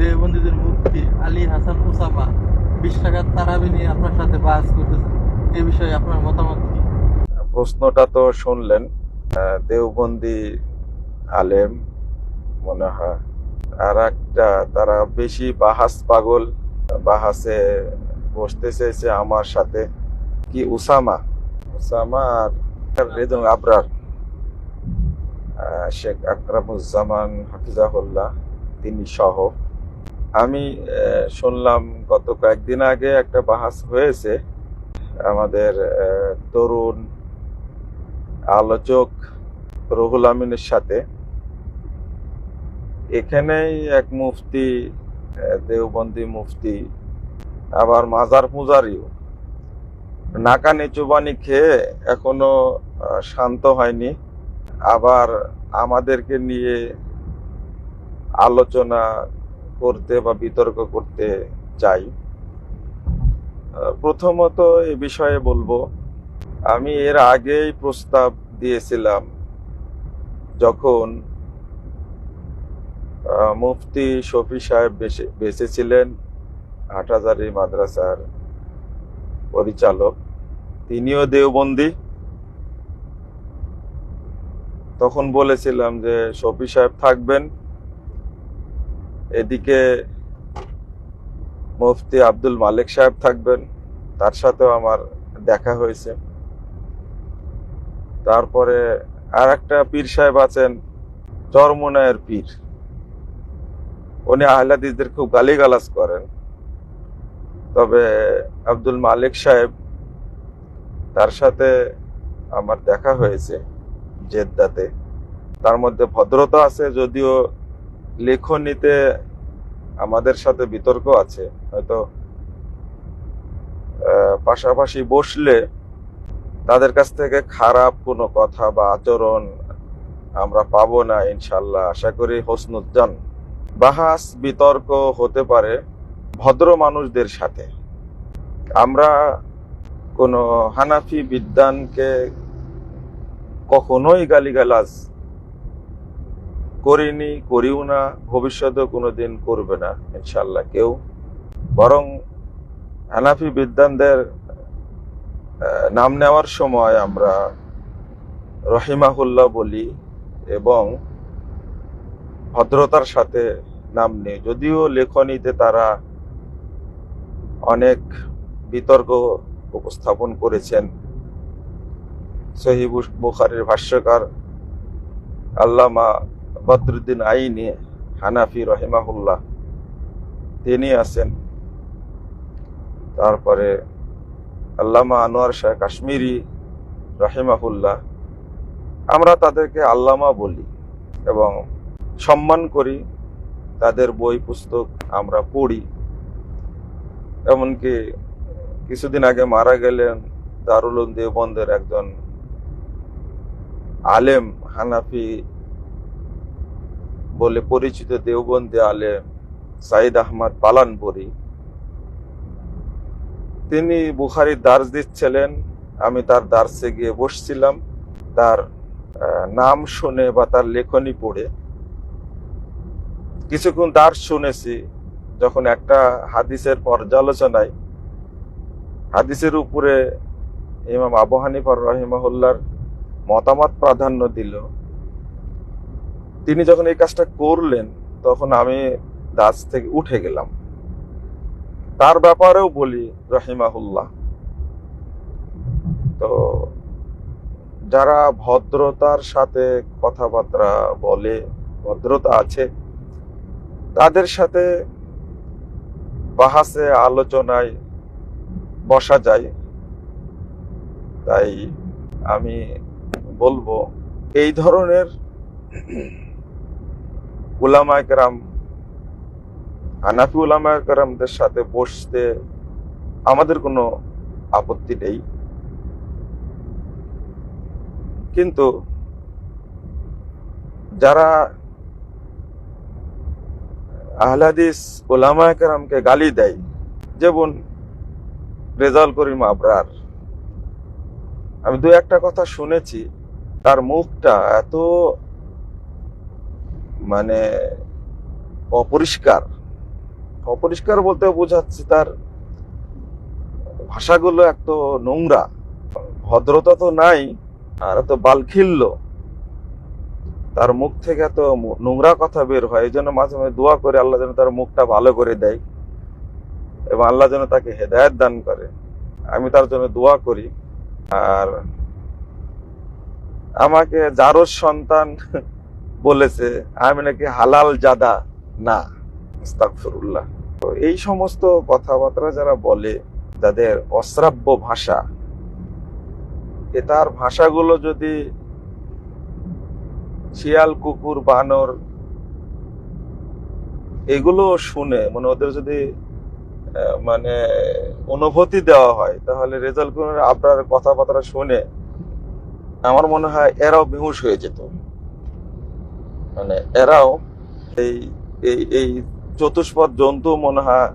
দেবন্দীদের মুক্তি, আলী হাসান উসামা বিশ টাকার তারাবি নিয়ে আপনার সাথে বাস করতেছেন। এই বিষয়ে আপনার মতামত কি? প্রশ্নটা তো শুনলেন দেওবন্দি আলেম মনে হয়, আর একটা তারা বেশি বাহাস পাগল, বাহাসে বসতে চেয়েছে আমার সাথে। কি উসামা? উসামা আর রেদুল আবরার শেখ আকরামুজ্জামান, হাফিজাহুল্লাহ, তিনি সহ। আমি শুনলাম গত কয়েকদিন আগে একটা বাহাস হয়েছে। আমাদের তরুণ আলোচক রুহুল আমিনের সাথে। এখানেই এক মুফতি দেওবন্দি মুফতি, আবার মাজার পূজারিও নাকানি চুবানি খেয়ে এখনও শান্ত হয়নি। আবার আমাদেরকে নিয়ে আলোচনা করতে বা বিতর্ক করতে চাই প্রথমত এ বিষয়ে বলব, আমি এর আগেই প্রস্তাব দিয়েছিলাম যখন মুফতি শফি সাহেব বেঁচে ছিলেন হাটহাজারি মাদ্রাসার পরিচালক। তিনিও দেওবন্দি। তখন বলেছিলাম যে শফি সাহেব থাকবেন এদিকে মুফতি আব্দুল মালিক সাহেব থাকবেন, তার সাথেও আমার দেখা হয়েছে। তারপরে আর একটা পীর সাহেব আছেন, চরমনায়ের পীর। উনি আহলাদিসদের খুব গালিগালাজ করেন। তবে আব্দুল মালিক সাহেব তার সাথে আমার দেখা হয়েছে জেদ্দাতে। তার মধ্যে ভদ্রতা আছে যদিও লেখনীতে আমাদের সাথে বিতর্ক আছে। হয়তো পাশাপাশি বসলে তাদের কাছ থেকে খারাপ কোনো কথা বা আচরণ আমরা পাবো না ইনশাল্লাহ। আশা করি হোসনুজ্জান, বাহাস বিতর্ক হতে পারে ভদ্র মানুষদের সাথে। আমরা কোনো হানাফি বিদ্যানকে কখনোই গালিগালাজ করিনি, করিও না, ভবিষ্যতেও কোনোদিন করবে না ইনশাল্লাহ কেউ। বরং হানাফি বিদ্যানদের নাম নেওয়ার সময় আমরা রহিমাহুল্লাহ বলি এবং ভদ্রতার সাথে নাম নেই। যদিও লেখনীতে তারা অনেক বিতর্ক উপস্থাপন করেছেন। সহিব বুখারির ভাষ্যকার আল্লামা বদরুদ্দিন আইনি হানাফি রহিমাহুল্লাহ। তিনি আছেন। তারপরে আল্লামা আনোয়ার শাহ কাশ্মীরি রহিমাহুল্লাহ। আমরা তাদেরকে আল্লামা বলি এবং সম্মান করি। তাদের বই, পুস্তক আমরা পড়ি। এমনকি কিছুদিন আগে মারা গেলেন দারুল উলুম দেওবন্দের একজন আলেম হানাফি বলে পরিচিত দেওবন্দি আলেম সাইদ আহমদ পালানপুরি। তিনি বুখারির দার্স দিচ্ছিলেন। আমি তার দার্সে গিয়ে বসছিলাম। তার নাম শুনে বা তার লেখনী পড়ে। কিছুক্ষণ দার্স শুনেছি, যখন একটা হাদিসের পর্যালোচনায়, হাদিসের উপরে ইমাম আবু হানিফার রহিমাহুল্লার মতামত প্রাধান্য দিল। তিনি যখন এই কাজটা করলেন, তখন আমি দাস থেকে উঠে গেলাম। তার ব্যাপারেও বলি, রহিমাহুল্লাহ। তো যারা ভদ্রতার সাথে কথাবার্তা বলে, ভদ্রতা আছে, তাদের সাথে বাহাসে আলোচনায় বসা যায়। তাই আমি বলব, এই ধরনের কেরাম হানাফি কেরামদের সাথে বসতে আমাদের কোনো আপত্তি নেই। কিন্তু যারা আহলাদিস কেরামকে গালি দেয়, যেমন রেজাল করিম আবরার, আমি দু একটা কথা শুনেছি, তার মুখটা এত মানে অপরিষ্কার। অপরিষ্কার বলতে বোঝাচ্ছে তার ভাষাগুলো এত নোংরা, ভদ্রতা তো নাই, আর এত বালখিল্য। তার মুখ থেকে এত নোংরা কথা বের হয়, এই জন্য মাঝে মাঝে দোয়া করে আল্লাহ যেন তার মুখটা ভালো করে দেয় এবং আল্লাহ যেন তাকে হেদায়ত দান করে। আমি তার জন্য দোয়া করি। আর আমাকে যারোর সন্তান বলেছে, আমি নাকি হালাল জাদা। না তো এই সমস্ত কথাবার্তা যারা বলে, যাদের অশ্রাব্য ভাষা, এ তার ভাষাগুলো যদি শিয়াল, কুকুর, বানর, এগুলো শুনে মানে ওদের যদি মানে অনুভূতি দেওয়া হয়, তাহলে রেজাল্ট আপনার কথাবার্তা শুনে, আমার মনে হয় এরাও বেহুশ হয়ে যেত। মানে এরাও এই এই এই চতুষ্পদ জন্তু মনে হয়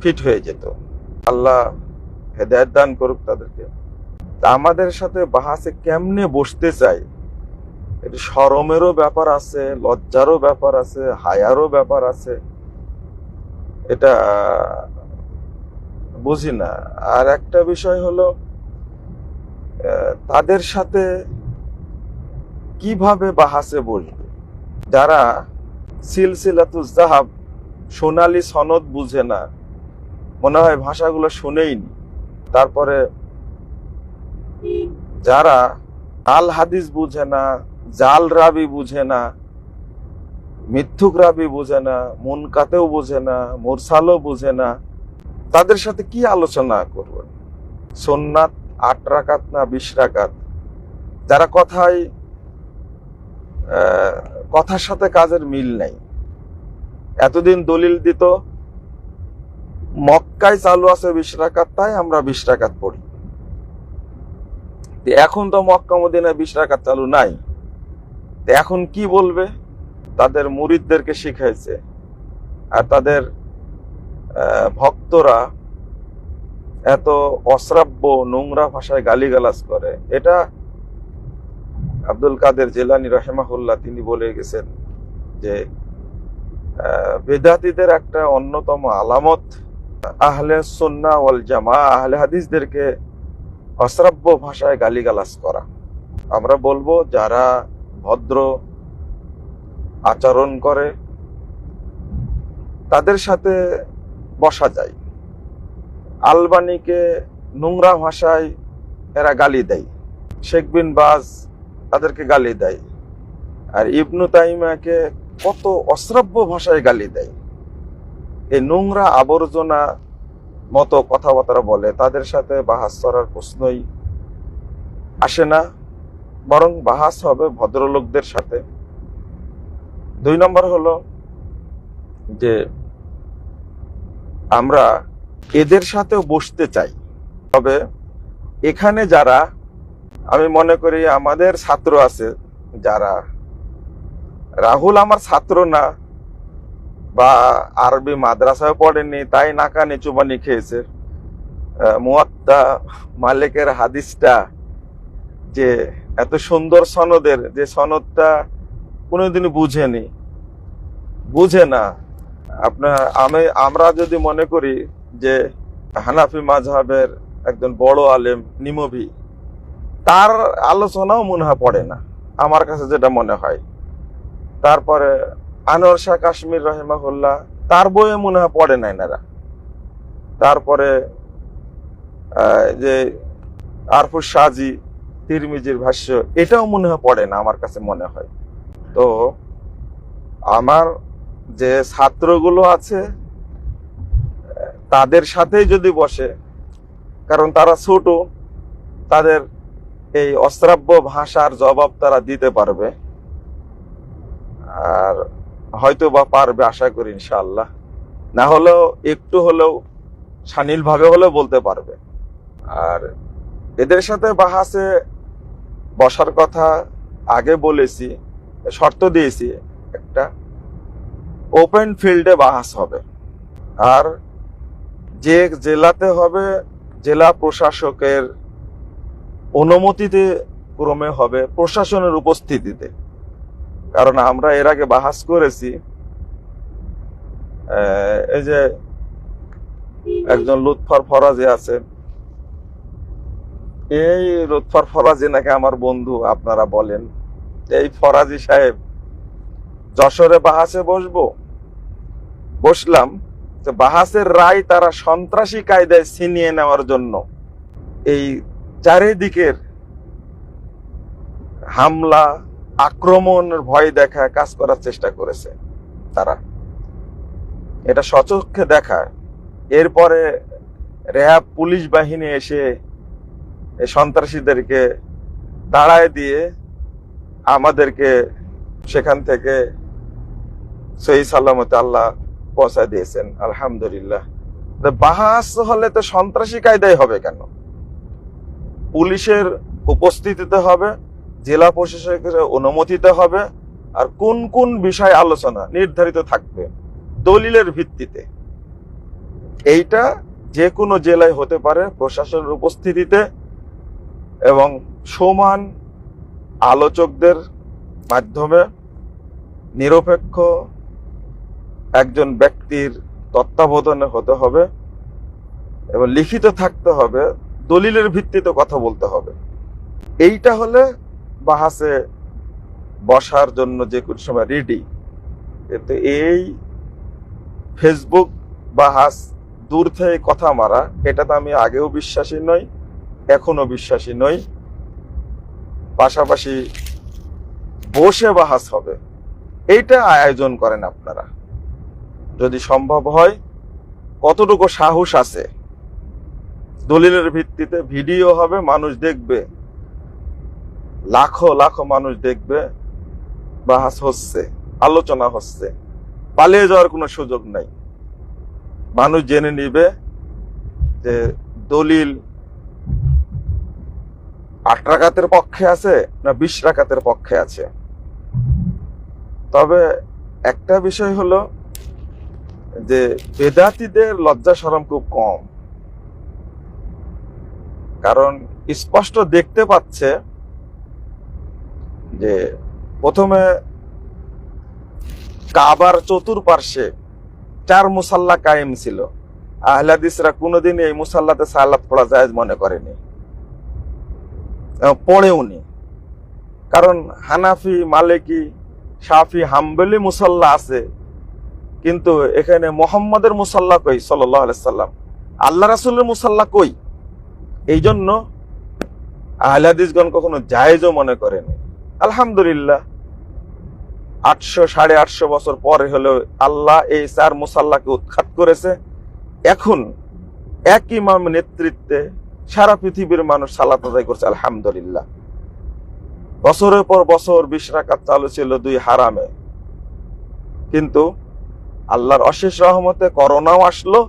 ফিট হয়ে যেত। আল্লাহ হেদায়ত দান করুক তাদেরকে। আমাদের সাথে বাহাসে কেমনে বসতে চাই এটা শরমেরও ব্যাপার আছে, লজ্জারও ব্যাপার আছে, হায়ারও ব্যাপার আছে। এটা বুঝি না। আর একটা বিষয় হলো তাদের সাথে কীভাবে বাহাসে বসবে? যারা সিলসিলাতু জাহাব সোনালী সনদ বুঝে না, মনে হয় ভাষাগুলো শুনেইনি তারপরে যারা আল হাদিস বুঝে না, জাল রাবি বুঝে না, মিথ্যুক রাবি বুঝে না, মুনকাতেও বুঝে না, মুরসালও বুঝে না, তাদের সাথে কি আলোচনা করবেন সোননাথ আট রাকাত না বিশ রাকাত? যারা কথায় কথার সাথে কাজের মিল নেই। এতদিন দলিল দিত, মক্কায় চালু আছে বিশ রাকাত, তাই আমরা বিশ রাকাত পড়ি। এখন তো মক্কা মদিনায় বিশ চালু নাই। এখন কি বলবে? তাদের মুরিদদেরকে শিখাইছে। আর তাদের ভক্তরা এত অশ্রাব্য নোংরা ভাষায় গালিগালাজ করে। এটা আব্দুল কাদের জেলানি রহেমাহুল্লাহ তিনি বলে গেছেন যে বেদাতীদের একটা অন্যতম আলামত আহলে সুন্না ওয়াল জামা আহলে হাদিসদেরকে অশ্রাব্য ভাষায় গালিগালাজ করা। আমরা বলব, যারা ভদ্র আচরণ করে, তাদের সাথে বসা যায়। আলবানিকে নোংরা ভাষায় এরা গালি দেয়। শেখ বিন বাজ তাদেরকে গালি দেয়। আর ইবনু তাইমাকে কত অশ্রাব্য ভাষায় গালি দেয়। এই নোংরা আবর্জনা মতো কথাবার্তা বলে, তাদের সাথে বাহাস করার প্রশ্নই আসে না, বরং বাহাস হবে ভদ্রলোকদের সাথে। দুই নম্বর হলো যে আমরা এদের সাথেও বসতে চাই। তবে এখানে যারা আমি মনে করি আমাদের ছাত্র আছে যারা। রাহুল আমার ছাত্র না, বা আরবি মাদ্রাসায় পড়েনি, তাই নাকা নিচুবানি খেয়েছে। মুয়াত্তা মালিকের হাদিসটা যে এত সুন্দর সনদের, যে সনদটা কোনোদিনই বুঝেনি। বুঝে না। আপনার আমি, আমরা যদি মনে করি যে হানাফি মাঝহাবের একজন বড় আলেম, নিমভি তার আলোচনাও মনে হয় পড়ে না, আমার কাছে যেটা মনে হয়। তারপরে আনোয়ার শাহ কাশ্মীর রহিমাহুল্লাহ, তার বইয়ে মনে হয় পড়ে নাই নারা তারপরে যে আরফুর সাজি, তিরমিজির ভাষ্য, এটাও মনে হয় পড়ে না, আমার কাছে মনে হয়। তো আমার যে ছাত্রগুলো আছে, তাদের সাথেই যদি বসে, কারণ তারা ছোট, তাদের এই অশ্রাব্য ভাষার জবাব তারা দিতে পারবে। আর হয়তো বা পারবে আশা করি, ইনশাআল্লাহ। না হলেও, একটু হলেও সানিল ভাবে হলেও বলতে পারবে। আর এদের সাথে বাহাসে বসার কথা আগে বলেছি, শর্ত দিয়েছি, একটা ওপেন ফিল্ডে বাহাস হবে। আর যে জেলাতে হবে, জেলা প্রশাসকের অনুমতিতে ক্রমে হবে প্রশাসনের উপস্থিতিতে। কারণ আমরা এর আগে বাহাস করেছি এই যে একজন লুৎফর ফরাজি আছেন এই লুৎফর ফরাজি নাকি আমার বন্ধু, আপনারা বলেন। এই ফরাজি সাহেব, যশোরে বাহাসে বসবো? বসলাম বাহাসের রায় তারা সন্ত্রাসী কায়দায় ছিনিয়ে নেওয়ার জন্য এই চারিদিকের হামলা, আক্রমণের ভয় দেখা কাজ করার চেষ্টা করেছে তারা। এটা সচক্ষে দেখায়। এরপরে র্যাব পুলিশ বাহিনী এসে সন্ত্রাসীদেরকে দাঁড়ায় দিয়ে আমাদেরকে সেখান থেকে সহি সাল্লামতে আল্লাহ পৌঁছায় দিয়েছেন। আলহামদুলিল্লাহ। বাহাস হলে তো সন্ত্রাসী কায়দায় হবে কেন? পুলিশের উপস্থিতিতে হবে, জেলা প্রশাসকের অনুমতিতে হবে, আর কোন কোন বিষয় আলোচনা নির্ধারিত থাকবে দলিলের ভিত্তিতে। এইটা যে কোনো জেলায় হতে পারে, প্রশাসনের উপস্থিতিতে এবং সমান আলোচকদের মাধ্যমে নিরপেক্ষ একজন ব্যক্তির তত্ত্বাবধানে হতে হবে এবং লিখিত থাকতে হবে দলিলের ভিত্তিতে কথা বলতে হবে। এইটা হলে বাহাসে বসার জন্য যে কোনো সময় রেডি কিন্তু এই ফেসবুক বাহাস দূর থেকে কথা মারা এটা তো আমি আগেও বিশ্বাসী নই এখনও বিশ্বাসী নই। পাশাপাশি বসে বাহাস হবে। এইটা আয়োজন করেন আপনারা। যদি সম্ভব হয়, কতটুকু সাহস আছে দলিলের ভিত্তিতে ভিডিও হবে, মানুষ দেখবে। লাখো লাখো মানুষ দেখবে বাহাস হচ্ছে, আলোচনা হচ্ছে। পালিয়ে যাওয়ার কোনো সুযোগ নাই। মানুষ জেনে নিবে যে দলিল আট রাকাতের পক্ষে আছে না বিশ রাকাতের পক্ষে আছে। তবে একটা বিষয় হলো যে বেদাতিদের লজ্জা সরম খুব কম। কারণ স্পষ্ট দেখতে পাচ্ছে যে প্রথমে কাবার চতুর্পার্শ্বে চার মুসাল্লা কায়েম ছিল। আহলাদিসরা কোনোদিন এই মুসাল্লাতে সালাত পড়া জায়েজ মনে করেনি। পড়েওনি কারণ হানাফি, মালিকি, শাফি, হাম্বলি মুসাল্লা আছে, কিন্তু এখানে মোহাম্মদের মুসাল্লা কই? সাল্লাম। আল্লাহ রাসুলের মুসাল্লা কই? এই জন্য আহলাদিসগণ কখনো জায়েজও মনে করেনি। আলহামদুলিল্লাহ, আটশো সাড়ে আটশো বছর পরে হলেও আল্লাহ এই চার মুসাল্লাকে উৎখাত করেছে। এখন এক ইমাম নেতৃত্বে সারা পৃথিবীর মানুষ সালাত আদায় করছে, আলহামদুলিল্লাহ। বছরের পর বছর বিশ রাকাত চালু ছিল দুই হারামে। কিন্তু আল্লাহর অশেষ রহমতে করোনাও আসলো,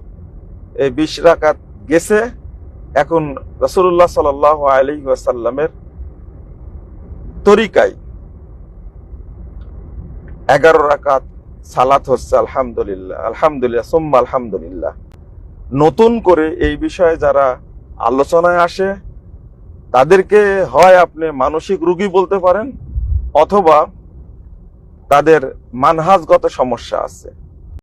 এই বিশ রাকাত গেছে। এখন রসুল্লাহ সাল আলী ওয়াসাল্লামের তরিকায় এগারো রাকাত সালাত হচ্ছে আলহামদুলিল্লাহ আলহামদুলিল্লাহ, সোম্মা আলহামদুলিল্লাহ। নতুন করে এই বিষয়ে যারা আলোচনায় আসে, তাদেরকে হয় আপনি মানসিক রুগী বলতে পারেন, অথবা তাদের মানহাজগত সমস্যা আছে।